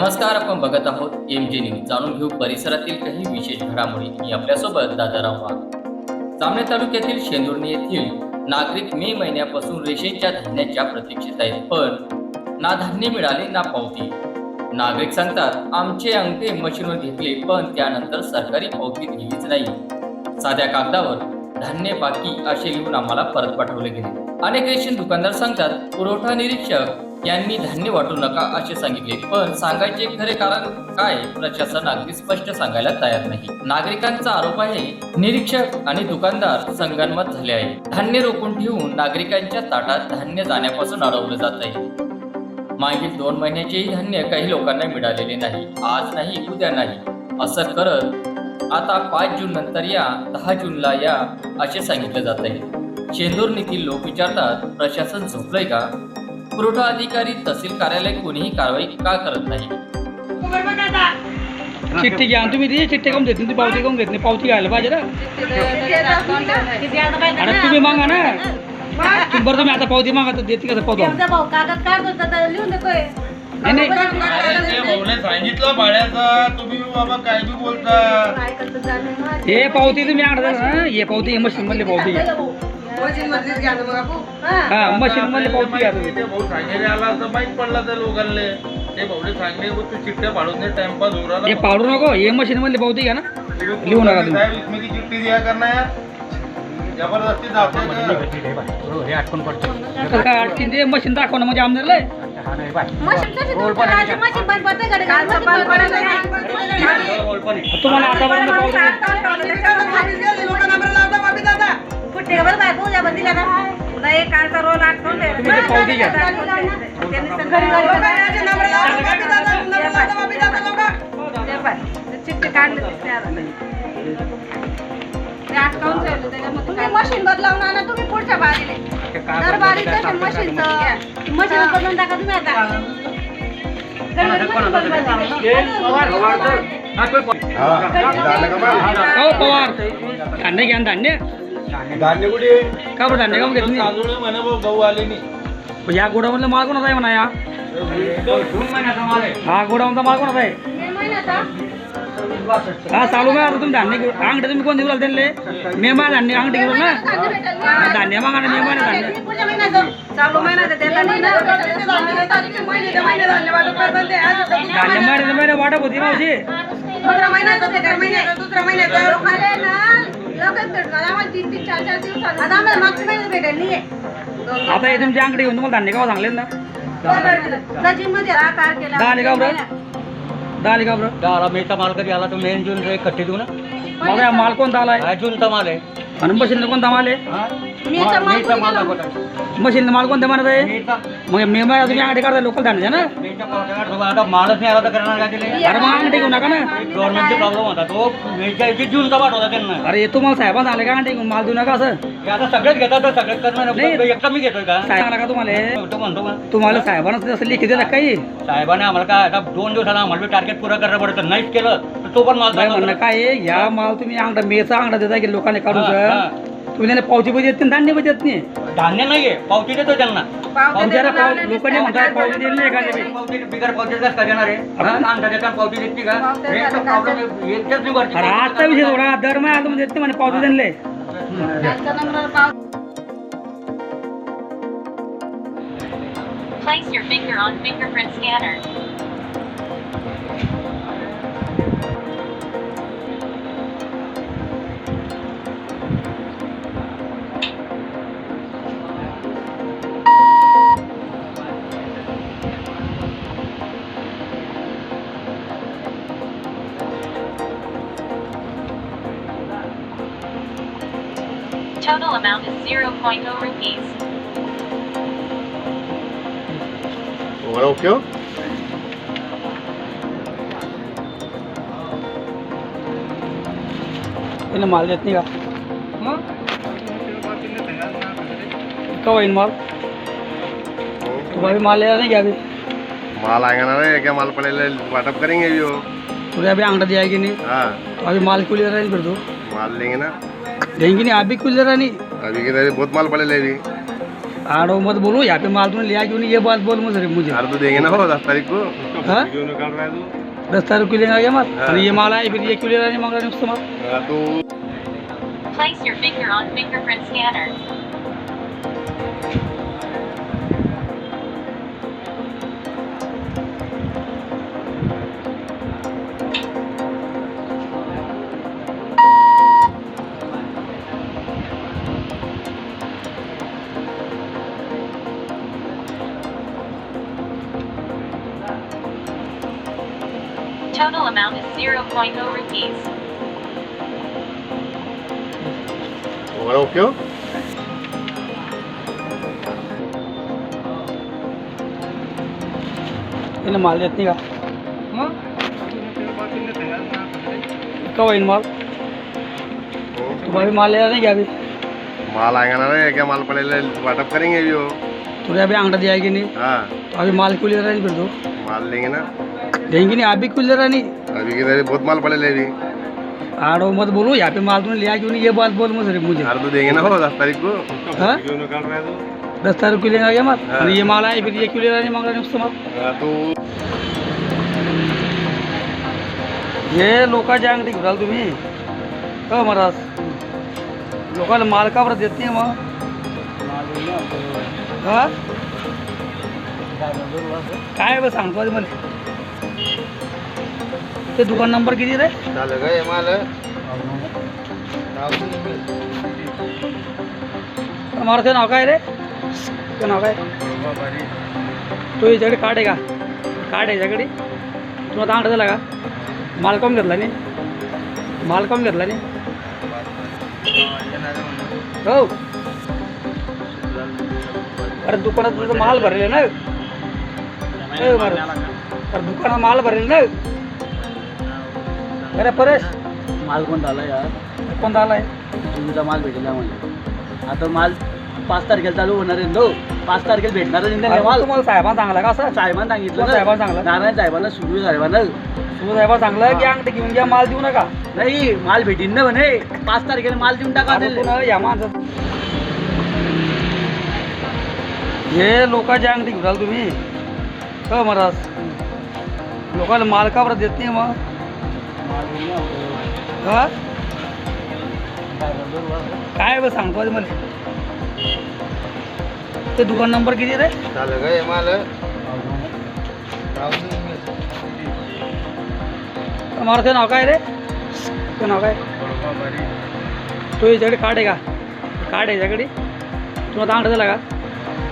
नमस्कार आपण बघत आहोत एम जे न्यूज जाणून घेऊ परिसरातील काही विशेष घडामोडी. मी आपल्यासोबत दादाराव वाघ जामणे तालुक्यातील शेंदुर्णी येथील नागरिक मे महिन्यापासून रेशनच्या धान्याच्या प्रतीक्षेत आहेत पण ना धान्य मिळाले ना पावती. नागरिक सांगतात आमचे अंगठे मशीनवर घेतले पण त्यानंतर सरकारी पावती दिलीच नाही. साध्या कागदावर धान्य बाकी असे लिहून आम्हाला परत पाठवले गेले. अनेक रेशन दुकानदार सांगतात पुरवठा निरीक्षक यांनी धान्य वाटू नका असे सांगितले. पण सांगायचे खरे कारण काय? प्रशासन अगदी स्पष्ट सांगायला तयार नाही. नागरिकांचा आरोप आहे निरीक्षक आणि दुकानदार संगनमत झाले आहे. धान्य रोखून ठेवून नागरिकांच्या ताटात धान्य जाण्यापासून अडवलं जात आहे. मागील दोन महिन्याचेही धान्य काही लोकांना मिळालेले नाही. आज नाही उद्या नाही. असं करत आता पाच जून नंतर या दहा जूनला या असे सांगितलं जात आहे. शेंदूरनीतील लोक विचारतात प्रशासन झोपलंय का? पुरवठा अधिकारी तहसील कार्यालय कोणीही कारवाई का करत नाही. चिठ्ठी घ्या. आणि तुम्ही ती चिठ्ठी काऊन देत नाही ती पावती काऊन घेत नाही. पावती घ्यायला पाहिजे ना. अरे तुम्ही मागा ना. तुम्ही बरं तुम्ही आता पावती मागा तर देते कसं पावतो? आमचा भाऊ कागद काढतो तर लिहून देतोय. नाही, नाही. अरे ते भाऊने सांगितलं भाड्याचा. तुम्ही बाबा काय बी बोलता. हे पावती तुम्ही आणता ना. हे पावती मशीन मधली पावती. घ्या हा. हा मशीन मधली पावती घ्या तुम्ही ते भाऊ आला तर माहीत पडला त्या लोकांना ते भाऊने सांगले तू चिठ्ठ्या पाडून दे टाइमपास हो हे राहिला पावडू नको हे मशीन मधली पावती घ्या ना लिहू नका तुम्ही. साहेब इसमें की चिठ्ठी दिया करना यार जबरदस्ती कसं काय अडकीन ते मशीन दाखव ना म्हणजे आमदारला मशीन कशी तुमच्या राहायची? मशीन बंद पडते का रे? मशीन बंद पडत नाही. तुम्हाला आतापर्यंत पावती घरी ते पाय. ते चिठ्ठी काढलं दिसते आता. ते अटकावून ठेवलं त्याच्यामध्ये. मशीन बदलावून आणा तुम्ही पुढच्या बारीले. दर बारीचं मशीनचं मशीन बदलून टाका तुम्ही आता. मशीन हो पवार. धान्य घ्या धान्य. धान्य कुठे? का बरं धान्य? काऊन घेत नाही? तांदूळ म्हणे भाऊ गहू आले नाही. पण या गोडामधलं माल कोणाचा आहे म्हणा या? हा गोडामधला माल कोणाचा आहे? हा चालू का आता तुम्ही धान्य घेऊ अंगठे तुम्ही कोण देऊ त्यांना मे मा धान्य अंगठे घेऊ ना? धान्य ना. हा, मागा ना मे महिना धान्य ना. धान्य महिन्याचं महिना वाटप होती मावशी. दुसऱ्या महिन्याचं भेटेल महिन्यात. लोकांना ना, लगेच भेटणार. आम्हाला तीन तीन चार चार दिवस आता आम्हाला मागच्या महिन्यात भेटेल नाहीये. आता हे तुमची अंगठी घेऊन तुम्हाला धान्य गाव सांगले ना? सचिनमध्ये दहा तारखेला दहा आले का बरं? दहा आले का बरं? दहाला मेचा माल कधी आला तर मेन जून कट्टी देऊ ना. मला या माल कोणता आलाय? हा जूनचा माल आहे. आणि मशीन कोणता माल आहे? माल माल मशीन माल कोणत्या म्हणत आहे मग मे महिना तुम्ही अंगठी काढता लोकल धान्य ना? आता मालच नाही आला तर करणार काय दिले अरे मग अंगठी घेऊ नका ना. गव्हर्नमेंटचे प्रॉब्लेम होता. तो मेचा ऐवजी जूनचा पाठ होता त्यांना. अरे तुम्हाला साहेबांना आले का अंगठी घेऊन माल देऊ नका असं? हे आता सगळेच घेतात तर सगळेच करणार नाही. नाही. एकटा मी घेतोय का? साहेबांना का तुम्हाला? का तुम्हाला साहेबांना जसं लिखी दिलं काही साहेबांनी आम्हाला काय आता दोन दिवसाला आम्हाला टार्गेट पुरा करायला पडतं. नाहीच केलं तर तो पण माल काय म्हणणं. काय या माल तुम्ही अंगठा मेचा अंगठा देता की लोकांनी काढून सर. तुम्ही पावती पण देत नाही धान्य पण देत नाही. धान्य नाहीये पावती देतो त्यांना. पावत्याला पाव लोकांनी म्हणतात पावती दिली नाही? पावती बिगर पावतीच काय करणार आहे? अंगठा देताना पावती देते का हे तर नाही आता विषय थोडा दर महिना तुम्ही देत नाही म्हणे पावती दिले Place your finger on fingerprint scanner. Total amount is 0.0 rupees. Ora o quê? त्याला माल देत नाही का कवा येईन माल तुम्हाला माल यायला नाही घ्या अभी माल आएगा ना रे क्या माल पड़ेगा वाटअप करेंगे अभी वो तुझे अभी अंगड़ा दिया कि नहीं हाँ अभी माल क्यों ले रहा है फिर तू माल लेंगे ना देंगे नहीं अभी भी ले जरा नहीं। अभी के बहुत माल पड़े ले भी। आड़ो मत बोलो यहाँ पे माल तूने लिया क्यों नहीं? ये बात बोल मुझे मुझे। यार तो देंगे ना हो दस तारीख को। हाँ? क्यों निकाल रहा है तू। दस तारीख को लेगा क्या माल? हाँ। ये माल आए फिर ये क्यों ले रहा नहीं मांग रहा नहीं उससे माल? हाँ, तो Place your finger on fingerprint scanner. Total amount is 0.0 rupees. ora o quê? त्याला माल देत नाही का कवा येईन माल? तुम्हाला माल यायला नहीं अभी? माल आएगा ना रे क्या माल पड़ेगा वाटअप करेंगे अभी वो। तुझे अभी अंगड़ा दिया है कि नहीं? हाँ। तो अभी माल क्यों ले रहा नहीं फिर तू? माल लेंगे ना। देंगे नहीं अभी क्यों ले रहा नहीं अभी के तरह बहुत माल पड़ेगा अभी आड़ो मत बोलो यहाँ पे माल तूने लिया क्यों नहीं ये बात बोल मुझे मुझे. यार तो देंगे ना हो दस तारीख को. हाँ? क्यों निकाल रहा है तू? दस तारीख को लेना क्या माल? हाँ। और ये माल आया फिर ये क्यों ले रहा नहीं मांग रहा नहीं उससे माल? हाँ, तो हे लोकांच्या अंगठी घुराल तुम्ही। हो महाराज लोकांना माल का बरं देत नाही मग हा? काय बरं सांगतो मला? ते दुकान नंबर किती रे? चालेल का हे माल? मारा ते नाव काय रे? ते नाव काय? तो याच्याकडे कार्ड आहे का? कार्ड आहे याच्याकडे. तुला अंगठा झाला का? माल कम घेतला नाही माल कम घेतला नाही हो. अरे दुकानात तुझं माल भरले ना. अरे दुकानात माल भरले ना. अरे परेश. माल कोणता आला यार? कोणता आलाय तुमचा माल भेटेल मला आता माल पाच तारखेला चालू होणार आहे नो पाच तारखेला भेटणार आहे माल. तुम्हाला साहेबांना सांगला का असं? साहेबांना सांगितलं कोण ना. साहेबांना सांगलं? नारायण साहेबांना सुरू साहेबांना. तू साहेबा सांगलं की अंगठी घेऊन घ्या माल देऊ नका. नाही माल भेटीन ना म्हणे. पाच तारखेला माल देऊन टाका अरे त्याला. पुन्हा या माणसात हे लोकांच्या अंगठी घुराल तुम्ही? हो महाराज. लोकांना माल का बरं देत नाही मग? हा? काय बरं सांगतो आधी मला. ते दुकान नंबर किती रे? हे माल? मारा ते नाव काय रे? ते नाव काय? तो याच्याकडे कार्ड आहे का? कार्ड आहे याच्याकडे. तुला अंगठा झाला का?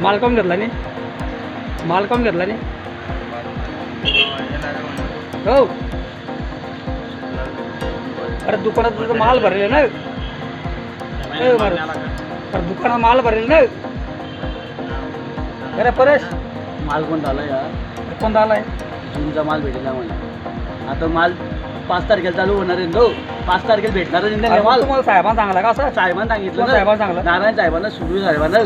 माल कम घेतला नाही माल कम घेतला नाही हो. अरे दुकानात तुझं माल भरले ना. अरे दुकानात माल भरले ना अरे परेश. माल कोणता आला यार? कोणता आलाय तुमचा माल भेटेल मला आता माल पाच तारखेला चालू होणार आहे नो पाच तारखेला भेटणार अरे माल. तुम्हाला साहेबांना सांगला का असं? साहेबांना सांगितलं कोण ना. साहेबांना सांगलं? नारायण साहेबांना सुरू साहेबांना.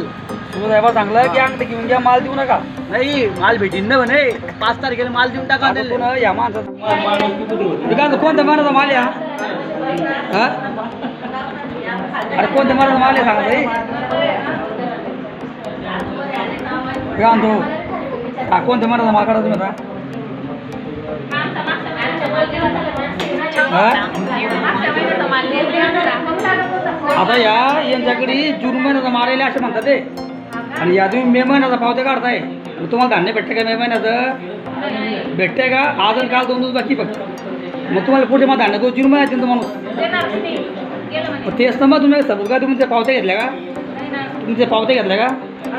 तू साहेबा सांगलं की अंगठी घेऊन घ्या माल देऊ नका. नाही माल भेटीन ना म्हणे. पाच तारखेला माल देऊन टाका आता. पुन्हा या काय कोणत्या माराचा माल या हा? अरे कोणत्या माराचा माल आहे सांगा ताई हे माल काढा तुम्ही आता? Total amount is 0. आता या यांच्याकडे जून महिन्याचा माल येईल असे म्हणतात ते. आणि या तुम्ही मे महिन्याचा पावते काढताय. तुम्हाला धान्य भेटते का मे महिन्याचं? भेटते का? आज आणि काल दोन दिवस बाकी फक्त. मग तुम्हाला पुढे मग धान्य तो जून महिन्यात येईल माणूस. मग तेच तर मग तुम्ही सबूत का तुम्ही ते पावत्या घेतल्या का? तुम्ही ते पावत्या घेतल्या का?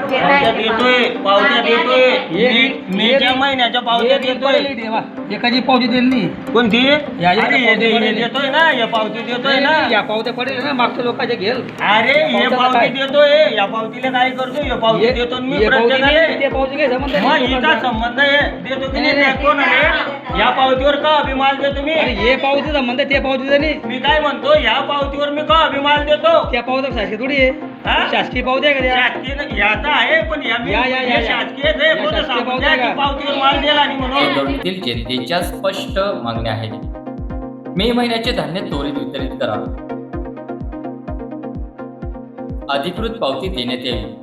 पावत्या देतोय. पावत्या देतोय. एक- मे- मेच्या एक- महिन्याच्या पावत्या एक- एक देतोय पहिली देवा. एकाची पावती दिली नाही. कोणती? या- या अरे हे पावत्या दे- हे पडलेली. देतोय ना या पावती देतोय ना. या पावत्या पडेल ना मागच्या लोकांचे घेल. अरे हे पावत्याला पावती काय? देतोय. या पावतीला काय करतो? या पावती देतो आणि मी ये पावती प्रत्येकाला नाही, ते पावती काय संबंध मग नाही हिचा लोकांचा. संबंध आहे. देतो की नाही? या पावतीवर का अभिमान देतो मी? अरे हे पावती संबंध आहे, ते पावती नाही. मी काय म्हणतो? या पावतीवर मी का अभिमान देतो? त्या पावत्या थोडी आहे. हा? शासकीय पावती आहे का त्या शासकीय याचा आहे पण या मी या- या- या- हे या. शासकीयच आहे या कोणतं शासकीय सांगू पावती द्या आहे की का? पावतीवर माल दिला आणि म्हणून जनतेच्या स्पष्ट मागण्या आहेत मे महिन्याचे धान्य त्वरित वितरित करा अधिकृत पावती देण्यात यावी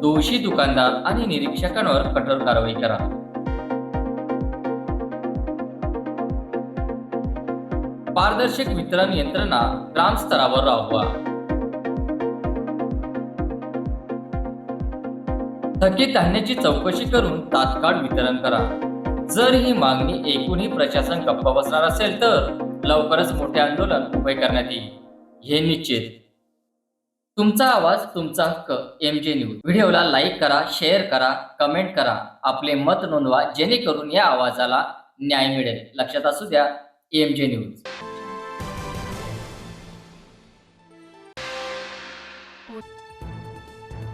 दोषी दुकानदार आणि निरीक्षकांवर कठोर कारवाई करा पारदर्शक वितरण यंत्रणा ग्रामस्तरावर राबवा. थकीत धान्याची चौकशी करून तात्काळ वितरण करा. जर ही मागणी एकूणही प्रशासन गप्पा बसणार असेल तर लवकरच मोठे आंदोलन उभे करण्यात येईल. हे निश्चित. तुमचा आवाज तुमचा हक्क एम जे न्यूज. व्हिडिओला लाईक करा शेअर करा कमेंट करा. आपले मत नोंदवा जेणेकरून या आवाजाला न्याय मिळेल. लक्षात असू द्या एम जे न्यूज.